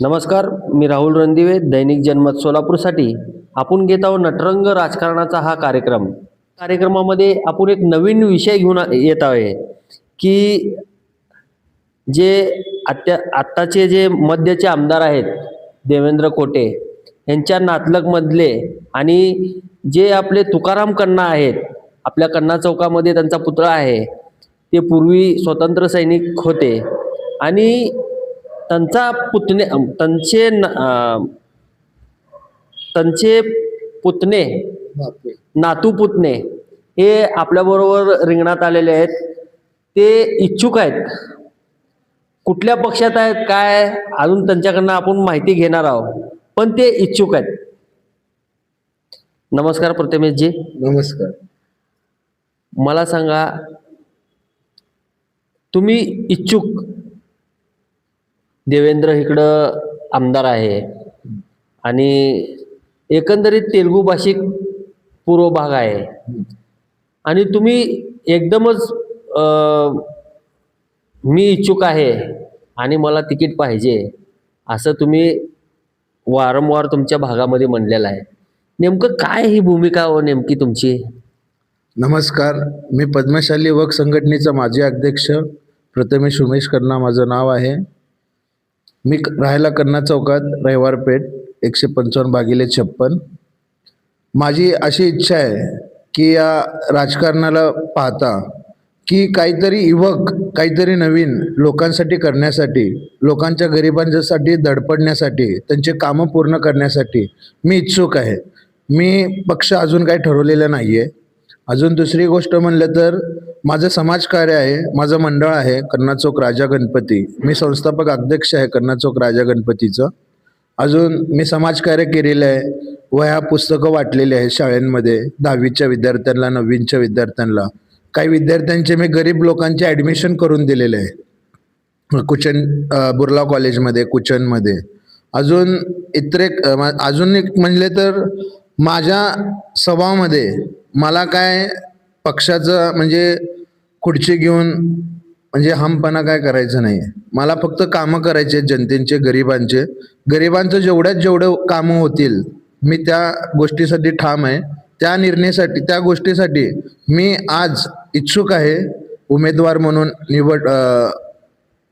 नमस्कार मी राहुल रणदिवे दैनिक जनमत सोलापूरसाठी. आपण घेत आहोत नटरंग राजकारणाचा हा कार्यक्रम. कार्यक्रमामध्ये आपण एक नवीन विषय घेऊन येत आहे की जे आत्या आत्ताचे जे मध्यचे आमदार आहेत देवेंद्र कोटे यांच्या नातलगमधले आणि जे आपले तुकाराम कन्ना आहेत आपल्या कन्ना चौकामध्ये त्यांचा पुतळा आहे ते पूर्वी स्वतंत्र सैनिक होते. आणि त्यांचा पुतणे त्यांचे त्यांचे पुतणे नातू पुतणे हे आपल्याबरोबर रिंगणात आलेले आहेत. ते इच्छुक आहेत. कुठल्या पक्षात आहेत काय अजून त्यांच्याकडनं आपण माहिती घेणार आहोत. पण ते इच्छुक आहेत. नमस्कार प्रतिमेशजी नमस्कार. मला सांगा तुम्ही इच्छुक देवेंद्र इकडं आमदार आहे. आणि एकंदरीत तेलुगू भाषिक पूर्व भाग आहे. आणि तुम्ही एकदमच मी इच्छुक आहे आणि मला तिकीट पाहिजे असं तुम्ही वारंवार तुमच्या भागामध्ये म्हणलेलं आहे. नेमकं काय ही भूमिका हो नेमकी तुमची? नमस्कार. मी पद्मशाली वक संघटनेचा माजी अध्यक्ष प्रथमेश उमेश कन्ना माझं नाव आहे. मी क- राहायला कन्ना चौकात रविवार पेठ एकशे पंचावन्न भागिले छप्पन. माझी अशी इच्छा आहे की या राजकारणाला पाहता की काहीतरी युवक काहीतरी नवीन लोकांसाठी करण्यासाठी लोकांच्या गरिबांच्यासाठी दडपडण्यासाठी त्यांचे कामं पूर्ण करण्यासाठी मी इच्छुक आहे. मी पक्ष अजून काही ठरवलेलं नाही आहे अजून दुसरी गोष्ट म्हणलं तर माझं समाजकार्य आहे माझं मंडळ आहे कन्ना चौक राजा गणपती. मी संस्थापक अध्यक्ष आहे कन्ना चौक राजा गणपतीचं. अजून मी समाजकार्य केलेलं आहे वह्या पुस्तकं वाटलेली आहेत शाळेंमध्ये दहावीच्या विद्यार्थ्यांना नववीच्या विद्यार्थ्यांना. काही विद्यार्थ्यांचे मी गरीब लोकांचे ॲडमिशन करून दिलेले आहे. कुचन बुर्ला कॉलेजमध्ये कुचनमध्ये. अजून इतरे एक मा- अजून एक म्हणले तर माझ्या स्वभावामध्ये मला काय पक्षाचं म्हणजे खुर्ची घेऊन म्हणजे हमपणा काय करायचं नाही मला फक्त कामं करायचे आहेत जनतेचे गरिबांचे. गरिबांचं जेवढ्यात जेवढं कामं होतील मी त्या गोष्टीसाठी ठाम आहे. त्या निर्णयासाठी त्या गोष्टीसाठी मी आज इच्छुक आहे उमेदवार म्हणून निवड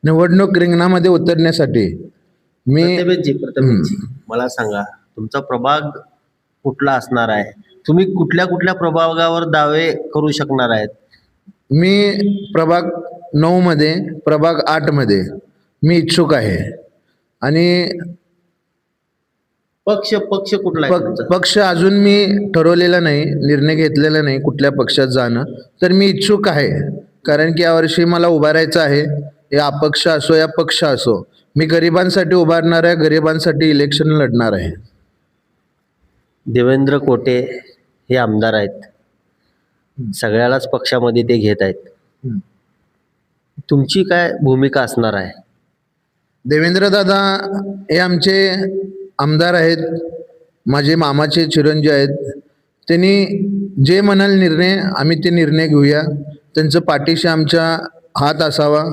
निवडणूक रिंगणामध्ये उतरण्यासाठी. मी मला सांगा तुमचा प्रभाग कुठला असणार आहे? तुम्ही कुठल्या कुठल्या प्रभागावर दावे करू शकणार आहेत? मी प्रभाग नऊमध्ये प्रभाग आठमध्ये मी इच्छुक आहे. आणि पक्ष पक्ष कुठला आहे पक- तुमचा? पक्ष अजून मी ठरवलेला नाही निर्णय घेतलेला नाही कुठल्या पक्षात जाणं. तर मी इच्छुक आहे कारण की यावर्षी मला उभारायचं आहे. या अपक्ष असो या पक्ष असो मी गरिबांसाठी उभारणार आहे गरिबांसाठी इलेक्शन लढणार आहे. देवेंद्र कोटे हे आमदार आहेत. सगळ्यालाच पक्षामध्ये ते घेत आहेत. तुमची काय भूमिका असणार आहे? देवेंद्र दादा हे आमचे आमदार आहेत. माझे मामाचे चिरंजीव आहेत. त्यांनी जे म्हणाल निर्णय आम्ही ते निर्णय घेऊया. त्यांचं पाठीशी आमच्या हात असावा.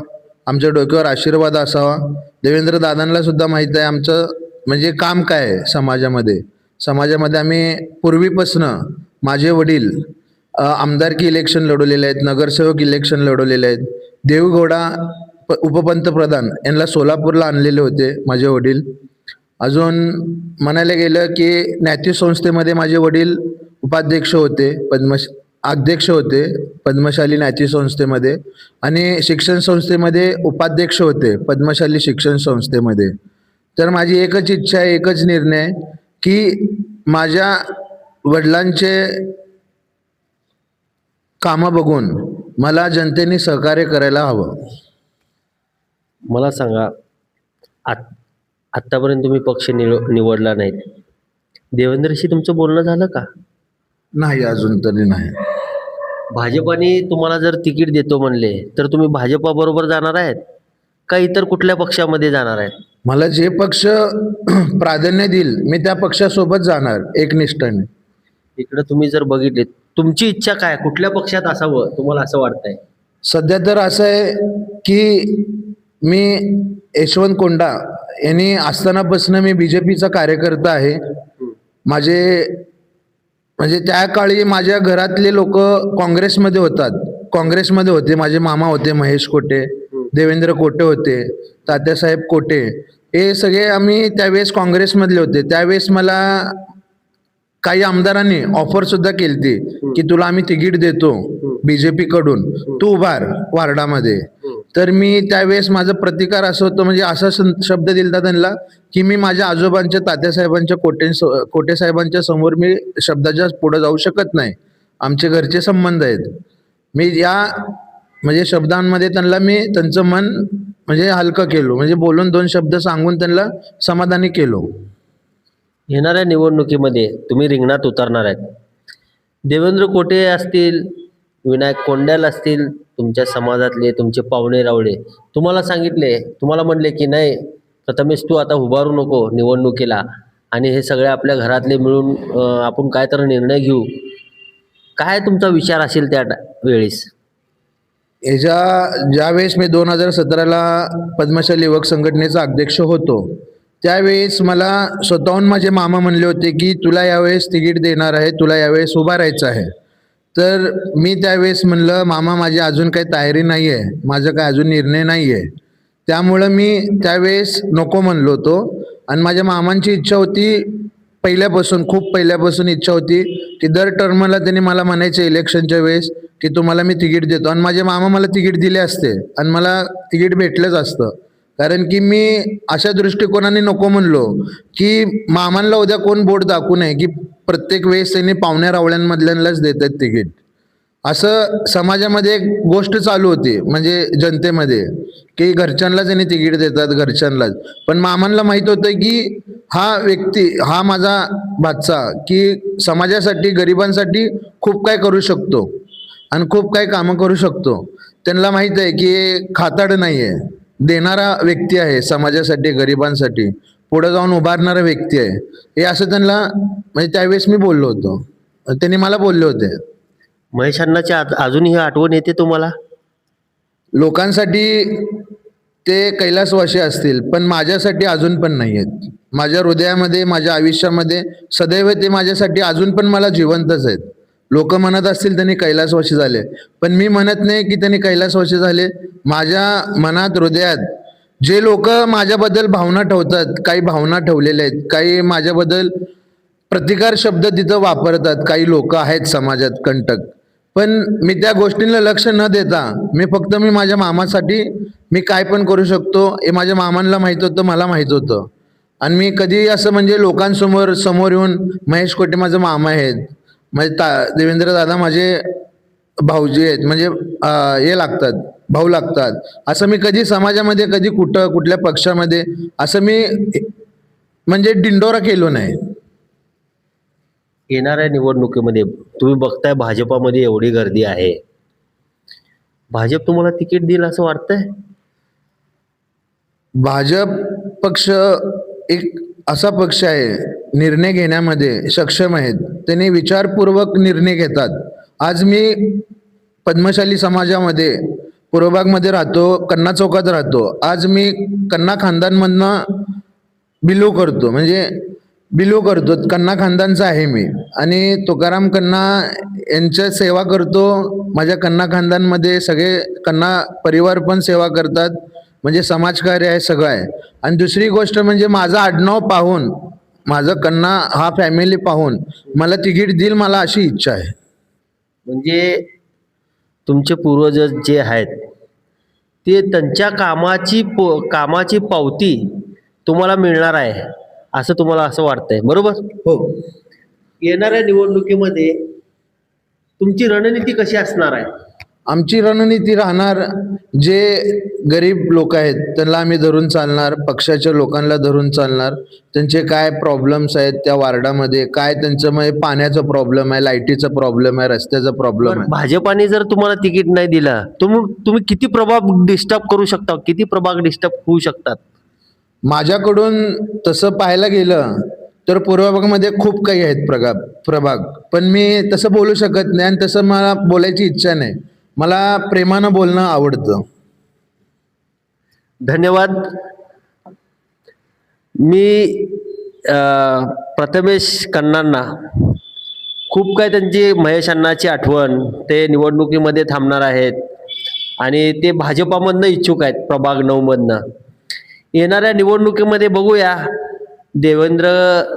आमच्या डोक्यावर आशीर्वाद असावा. देवेंद्र दादांना सुद्धा माहीत आहे आमचं म्हणजे काम काय आहे समाजामध्ये. समाजामध्ये आम्ही पूर्वीपासनं माझे वडील आमदारकी इलेक्शन लढवलेले आहेत नगरसेवक इलेक्शन लढवलेले आहेत. देवगौडा प- उपपंतप्रधान यांना सोलापूरला आणलेले होते माझे वडील. अजून म्हणायला गेलं की ज्ञाती संस्थेमध्ये माझे वडील उपाध्यक्ष होते पद्मश अध्यक्ष होते पद्मशाली ज्ञाती संस्थेमध्ये. आणि शिक्षण संस्थेमध्ये उपाध्यक्ष होते पद्मशाली शिक्षण संस्थेमध्ये. तर माझी एकच इच्छा आहे एकच निर्णय की माझ्या वडिलांचे कामं बघून मला जनतेने सहकार्य करायला हवं. मला सांगा आत आत्तापर्यंत तुम्ही पक्ष निव निवडला नाहीत. देवेंद्रशी तुमचं बोलणं झालं का? नाही अजून तरी नाही. भाजपाने तुम्हाला जर तिकीट देतो म्हणले तर तुम्ही भाजपाबरोबर जाणार आहेत का इतर कुठल्या पक्षामध्ये जाणार आहेत? मला जे पक्ष प्राधान्य देईल मी त्या पक्षासोबत जाणार एकनिष्ठाने. इकडं तुम्ही जर बघितले तुमची इच्छा काय? कुठल्या पक्षात असावं? तुम्हाला असं वाटतंय? सध्या तर असं आहे की मी यशवंत कोंडा यांनी असतानापासून मी बी जे पीचा कार्यकर्ता आहे. माझे म्हणजे त्या काळी माझ्या घरातले लोक काँग्रेसमध्ये होतात. काँग्रेसमध्ये होते माझे मामा होते महेश कोटे. देवेंद्र कोटे होते तात्यासाहेब कोटे हे सगळे आम्ही त्यावेळेस काँग्रेसमधले होते. त्यावेळेस मला काही आमदारांनी ऑफर सुद्धा केलती की तुला आम्ही तिकीट देतो बीजेपी कडून. तू उभार वार्डामध्ये. तर मी त्यावेळेस माझा प्रतिकार असं होतं म्हणजे असा शब्द दिलता त्यांना की मी माझ्या आजोबांच्या तात्यासाहेबांच्या कोटे कोटे साहेबांच्या समोर मी शब्दाच्या पुढे जाऊ शकत नाही. आमचे घरचे संबंध आहेत. मी या म्हणजे शब्दांमध्ये त्यांना मी त्यांचं मन म्हणजे हलकं केलो. म्हणजे बोलून दोन शब्द सांगून त्यांना समाधानी केलो. येणाऱ्या निवडणुकीमध्ये तुम्ही रिंगणात उतरणार आहेत. देवेंद्र कोटे असतील विनायक कोंड्याल असतील तुमच्या समाजातले तुमचे पाहुणे रावळे तुम्हाला सांगितले तुम्हाला म्हणले की नाही प्रथमेश तू आता उभारू नको निवडणुकीला आणि हे सगळे आपल्या घरातले मिळून आपण काय तर निर्णय घेऊ. काय तुमचा विचार असेल त्या वेळेस? ह्याच्या ज्यावेळेस मी दोन हजार सतराला पद्मशाली युवक संघटनेचा अध्यक्ष होतो त्यावेळेस मला स्वतःहून माझे मामा म्हणले होते की तुला यावेळेस तिकीट देणार आहे तुला यावेळेस उभा राहायचं आहे. तर मी त्यावेळेस म्हणलं मामा माझी अजून काही तयारी नाही आहे माझं काय अजून निर्णय नाही आहे त्यामुळं मी त्यावेळेस नको म्हणलो होतो आणि माझ्या मामांची इच्छा होती पहिल्यापासून खूप पहिल्यापासून इच्छा होती की दर टर्मला त्यांनी मला म्हणायचे इलेक्शनच्या वेळेस की तुम्हाला मी तिकीट देतो. आणि माझे मामा मला तिकीट दिले असते. आणि मला तिकीट भेटलंच असतं. कारण की मी अशा दृष्टिकोनाने नको म्हणलो की मामांना उद्या कोण बोट दाखवू नये की प्रत्येक वेळेस त्यांनी पाहुण्या रावळ्यांमधल्यांनाच देतात तिकीट. असं समाजामध्ये एक गोष्ट चालू होती म्हणजे जनतेमध्ये की घरच्यांनाच त्यांनी तिकीट देतात घरच्यांनाच. पण मामांना माहीत होतं की हा व्यक्ती हा माझा बादचा की समाजासाठी गरिबांसाठी खूप काय करू शकतो. आणि खूप काय कामं करू शकतो. त्यांना माहीत आहे की खाताड नाही आहे देणारा व्यक्ती आहे समाजासाठी गरिबांसाठी. पुढे जाऊन उभारणारा व्यक्ती आहे. हे असं त्यांना म्हणजे त्यावेळेस मी बोललो होतो. त्यांनी मला बोलले होते. महेश अण्णाची आत- अजूनही आठवण येते तुम्हाला? लोकांसाठी ते कैलासवासी असतील पण माझ्यासाठी अजून पण नाही आहेत माझ्या हृदयामध्ये माझ्या आयुष्यामध्ये सदैव ते माझ्यासाठी अजून पण मला जिवंतच आहेत. लोक म्हणत असतील त्यांनी कैलासवाशी झाले. पण मी म्हणत नाही की त्यांनी कैलासवाशी झाले. माझ्या मनात हृदयात जे लोक माझ्याबद्दल भावना ठेवतात काही भावना ठेवलेल्या आहेत काही माझ्याबद्दल प्रतिकार शब्द तिथं वापरतात काही लोक आहेत समाजात कंटक. पण मी त्या गोष्टींना लक्ष न देता मी फक्त मी माझ्या मामासाठी मी काय पण करू शकतो हे माझ्या मामांना माहीत होतं मला माहीत होतं. आणि मी कधी असं म्हणजे लोकांसमोर समोर येऊन महेश कोटे माझं मामा आहेत म्हणजे ता देवेंद्र दादा माझे भाऊजी आहेत. म्हणजे हे लागतात भाऊ लागतात. असं मी कधी समाजामध्ये कधी कुठं कुठल्या पक्षामध्ये असं मी म्हणजे डिंडोरा केलो नाही. येणाऱ्या निवडणुकीमध्ये. तुम्ही बघताय भाजपामध्ये एवढी गर्दी आहे. भाजप तुम्हाला तिकीट देईल असं वाटतंय? भाजप पक्ष एक असा पक्ष आहे निर्णय घेण्यामध्ये सक्षम आहेत. त्यांनी विचारपूर्वक निर्णय घेतात. आज मी पद्मशाली समाजामध्ये पूर्वभागमध्ये राहतो कन्ना चौकात राहतो. आज मी कन्ना खानदानमधनं बिलो करतो. म्हणजे बिलो करतो. कन्ना खानदानचा आहे मी. आणि तुकाराम कन्ना यांच्या सेवा करतो. माझ्या कन्ना खानदानमध्ये सगळे कन्ना परिवार पण सेवा करतात. म्हणजे समाजकार्य आहे सगळं आहे. आणि दुसरी गोष्ट म्हणजे माझं आडनाव पाहून माझं कन्ना हा फॅमिली पाहून मला तिकीट देईल मला अशी इच्छा आहे. म्हणजे तुमचे पूर्वज जे आहेत ते त्यांच्या कामाची पो कामाची पावती तुम्हाला मिळणार आहे असं तुम्हाला असं वाटतंय. बरोबर? हो. येणाऱ्या निवडणुकीमध्ये तुमची रणनीती कशी असणार आहे? आमची रणनीती राहणार जे गरीब लोक आहेत त्यांना आम्ही धरून चालणार पक्षाच्या लोकांना धरून चालणार. त्यांचे काय प्रॉब्लेम्स आहेत त्या वार्डामध्ये काय त्यांचं म्हणजे पाण्याचा प्रॉब्लेम आहे लाईटीचा प्रॉब्लेम आहे रस्त्याचा प्रॉब्लेम आहे. भाजपाने जर तुम्हाला तिकीट नाही दिलं तुम्ही तुम्ही किती प्रभाग डिस्टर्ब करू शकता? किती प्रभाग डिस्टर्ब होऊ शकतात? माझ्याकडून तसं पाहायला गेलं तर पूर्व भागामध्ये खूप काही आहेत प्रभाग प्रभाग. पण मी तसं बोलू शकत नाही आणि तसं मला बोलायची इच्छा नाही. मला प्रेमानं बोलणं आवडतं. धन्यवाद. मी प्रथमेश कण्णांना खूप काय त्यांची महेश अण्णाची आठवण ते निवडणुकीमध्ये थांबणार आहेत आणि ते भाजपामधनं इच्छुक आहेत प्रभाग नऊमधनं. येणाऱ्या निवडणुकीमध्ये बघूया देवेंद्र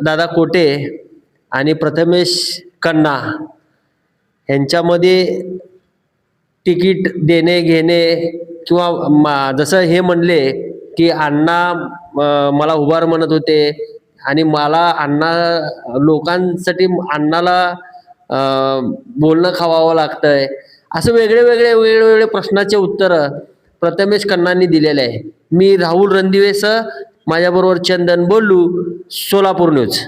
दादा कोटे आणि प्रथमेश कन्ना यांच्यामध्ये तिकीट देणे घेणे किंवा मा- जसं हे म्हणले की अण्णा मला उभार म्हणत होते आणि मला अण्णा लोकांसाठी अण्णाला बोलणं खावावं लागतंय. असं वेगळे वेगळे वेगळे वेगळे प्रश्नाचे उत्तरं प्रथमेश कन्नांनी दिलेले आहे. मी राहुल रणदिवेसह माझ्याबरोबर चंदन बोलू सोलापूर न्यूज.